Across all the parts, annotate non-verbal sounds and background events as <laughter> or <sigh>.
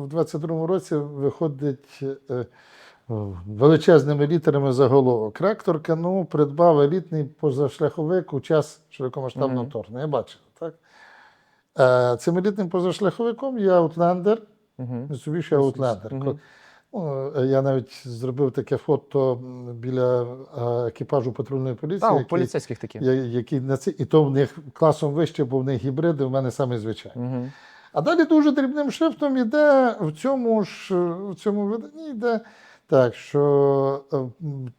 У 22-му році виходить е, величезними літерами заголовок. Ректорка ну, придбав елітний позашляховик у час широкомасштабного вторгнення. Я бачив, так? Е, Цим елітним позашляховиком є Outlander. Mitsubishi Outlander. Мгм. Ну, е, я навіть зробив таке фото біля е, екіпажу патрульної поліції, Так, який, поліцейських такі. я- який на це, і то в них класом вище, бо в них гібриди, в мене саме звичайні. Угу. А далі дуже дрібним шрифтом йде в цьому ж в цьому виданні йде так, що е,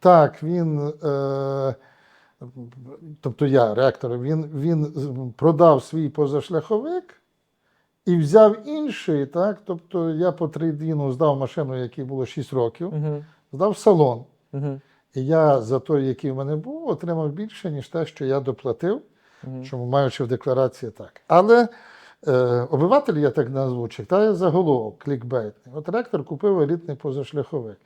так, він, е, тобто я, реактор, він, він продав свій позашляховик і взяв інший, так, тобто я по трейдіну здав машину, якій було 6 років, Угу. здав салон. Угу. І я за той, який в мене був, отримав більше, ніж те, що я доплатив Угу. чому маючи в декларації так. Але е, обиватель, я так назву, читає заголовок клікбейтний. От ректор купив елітний позашляховик.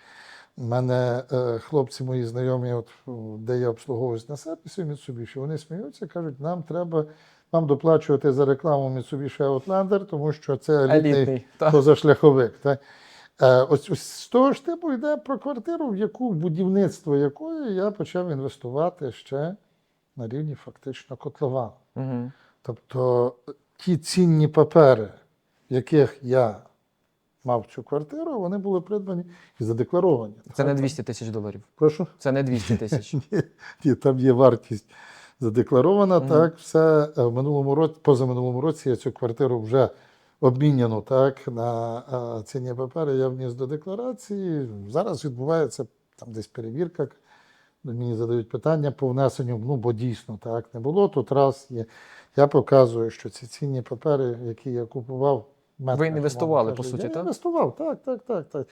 У мене е, хлопці мої знайомі, от, де я обслуговуюсь на сервісі Mitsubishi, вони сміються, кажуть, нам треба вам доплачувати за рекламу Mitsubishi Outlander, тому що це елітний, Елітний. Позашляховик. Так? Е, ось, ось з того ж типу йде про квартиру, в яку будівництво якої я почав інвестувати ще на рівні фактично котловану. Угу. Тобто ті цінні папери, в яких я мав цю квартиру, вони були придбані і задекларовані. Це не 200 тисяч доларів. Прошу? Це не 200 тисяч. <laughs> Ні, ні, там є вартість задекларована. Мгм. Так, все е, в минулому році, позаминулому році я цю квартиру вже обміняну так, на е, цінні папери. Я вніс до декларації. Зараз відбувається там десь перевірка. Мені задають питання по внесенню, ну бо дійсно так не було. Тут раз є. Я показую, що ці цінні папери, які я купував. Ви інвестували, по суті, суті, я так? інвестував, так, так, так, так.